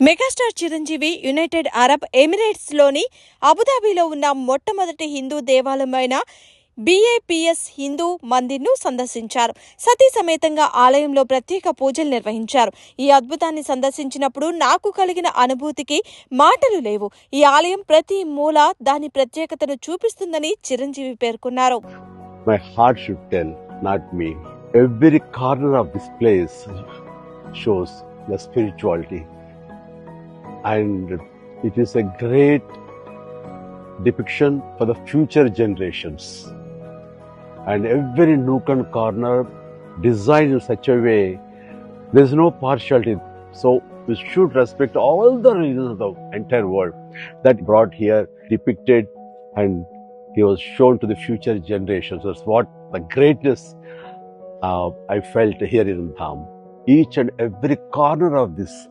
Megastar Chiranjeevi United Arab ఎమిరేట్స్లోని అబుదాబీలో అబుదాబిలో ఉన్న మొట్టమొదటి హిందూ దేవాలయమైన బీఏపీఎస్ హిందూ మందిర్ను సందర్శించారు సతీ సమేతంగా ఆలయంలో ప్రత్యేక పూజలు నిర్వహించారు ఈ అద్భుతాన్ని సందర్శించినప్పుడు నాకు కలిగిన అనుభూతికి మాటలు లేవు ఈ ఆలయం ప్రతి మూల దాని ప్రత్యేకతను చూపిస్తుందని చిరంజీవి పేర్కొన్నారు My heart should tell, not me. Every corner of this place shows the spirituality. And it is a great depiction for the future generations. And every nook and corner designed in such a way, there is no partiality. So we should respect all the religions of the entire world that brought here, depicted, and he was shown to the future generations. That's what the greatness uh, I felt here in Dham. Each and every corner of this